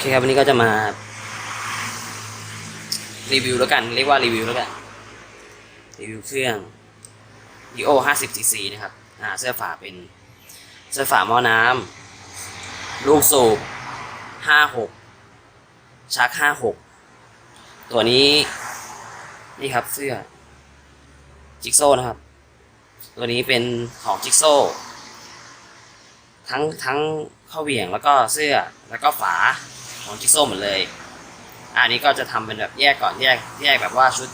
คครับวันนี้ก็จะมา รีวิวแล้วกัน เรียกว่ารีวิวแล้วกันรีวิวเครื่อง d o 50 cc นะครับอ่าเสื้อฝาเป็นเสื้อฝาหม้อน้ำลูกสูบ 56 ชัก 56 ตัวนี้ นี่ครับเสื้อ จิกโซ่นะครับ ตัวนี้เป็นของจิกโซ่ ทั้งทั้งข้อเหวี่ยงแล้วก็เสื้อแล้วก็ฝา ของจิกโซ่หมดเลย อันนี้ก็จะทำเป็นแบบแยกก่อนแยกแยกแบบว่าชุด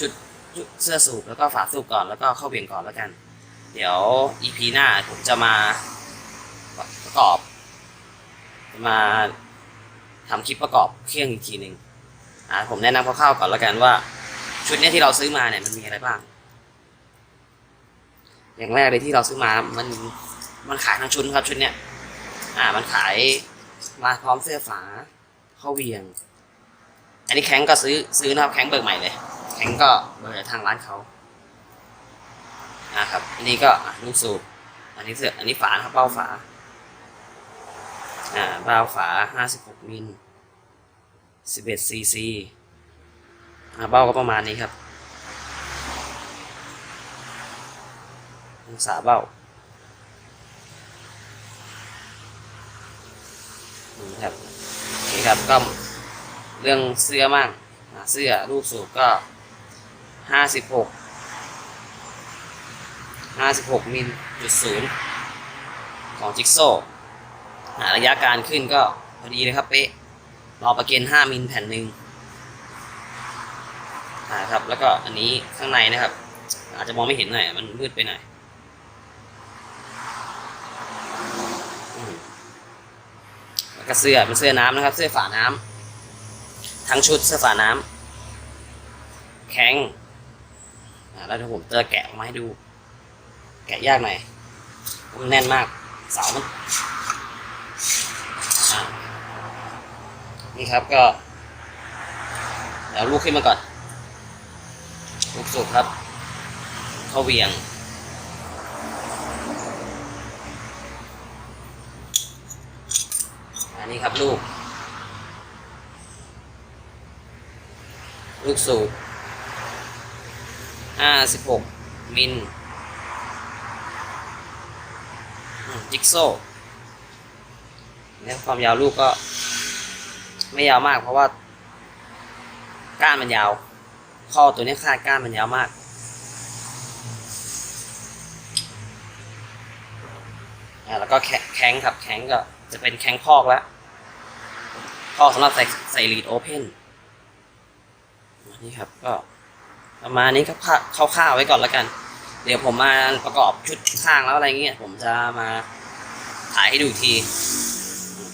ชุดชุดเสื้อสูบแล้วก็ฝาสูบก่อนแล้วก็เข้าเหวี่ยงก่อนแล้วกัน เดี๋ยว EP หน้าผมจะมาประกอบจะมาทำคลิปประกอบเครื่องอีกทีหนึ่งอ่าผมแนะนำคร่าวๆก่อนแล้วกันว่า ชุดนี้ที่เราซื้อมาเนี่ยมันมีอะไรบ้าง อย่างแรกเลยที่เราซื้อมามันมันขายทั้งชุดครับชุดเนี้ยอ่ามันขาย มาพร้อมเสื้อฝาเข้าเวียง อันนี้แข้งก็ซื้อซื้อนะครับแข้งเบิกใหม่เลย แข้งก็เบิกทางร้านเขาอ่าครับอันนี้ก็อะลูกสูบอันนี้เสื้ออันนี้ฝาครับเบ้าฝาอ่าเบ้าฝาห้าสิบหกมิลสิบเอ็ดซีซีอ่าเบ้าก็ประมาณนี้ครับองศาเบ้า ครับนี่ครับก็เรื่องเสื้อมั่งเสื้อรูปสูบก็ห้าสิบหกห้าสิบหกมิลจุดศูนย์ของจิ๊กโซ่ระยะการขึ้นก็พอดีเลยครับเป๊ะรอประเกนห้ามิลแผ่นหนึ่งอ่าครับแล้วก็อันนี้ข้างในนะครับ อาจจะมองไม่เห็นหน่อยมันมืดไปหน่อย อืม แล้วก็เสื้อเป็นเสื้อน้ำนะครับ เสื้อฝาน้ำทั้งชุดเสื้อฝาน้ำแข็งแล้วเดี๋ยวผมจะแกะออกมาให้ดู แกะยากหน่อยเพราะมันแน่นมากเสามันอ่านี่ครับก็เดี๋ยวลูกขึ้นมาก่อนลูกสุกครับ เข้าเวียง นนี้ครับลูก ลูกสูบห้าสิบหกมิลจิกโซ่เนี่ยความยาวลูกก็ ไม่ยาวมากเพราะว่า ก้านมันยาว ข้อตัวนี้คาดก้านมันยาวมากอ่าแล้วก็แข็งครับแข็งก็จะเป็นแข็งพอกแล้ว กสำหรับใส่ใส่ลีดโอเพนนี่ครับก็ประมาณนี้ครับคร่าวๆไว้ก่อนแล้วกัน เดี๋ยวผมมาประกอบชุดข้างแล้วอะไรเงี้ยผมจะมาถ่ายให้ดูที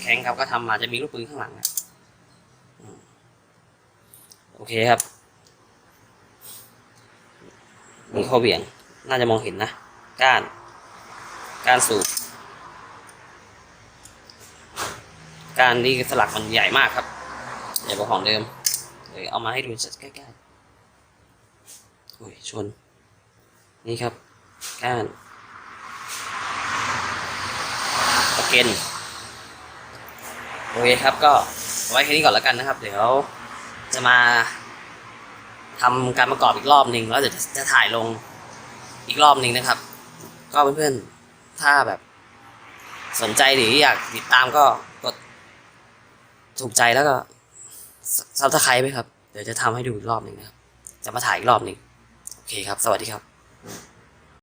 แข็งครับก็ทำมาจะมีลูกปืนข้างหลังนะอืมโอเคครับ มีข้อเบี่ยง น่าจะมองเห็นนะ ก้านการสูบ การที่สลักมันใหญ่มากครับใหญ่กว่าของเดิมเดี๋ยเอามาให้ดูใกล้ๆโอ้ยชน นี่ครับก้านตะเกนโอเคครับก็ไว้แค่นี้ก่อนแล้วกันนะครับ เดี๋ยวจะมาทำการประกอบอีกรอบหนึ่งแล้วเดี๋ยวจะถ่ายลงอีกรอบหนึ่งนะครับ ก็เพื่อนๆถ้าแบบสนใจหรืออยากติดตามก็ ถูกใจแล้วก็ซับสไครป์ไปครับ เดี๋ยวจะทำให้ดูอีกรอบหนึ่งนะครับ จะมาถ่ายอีกรอบหนึ่งโอเคครับ สวัสดีครับ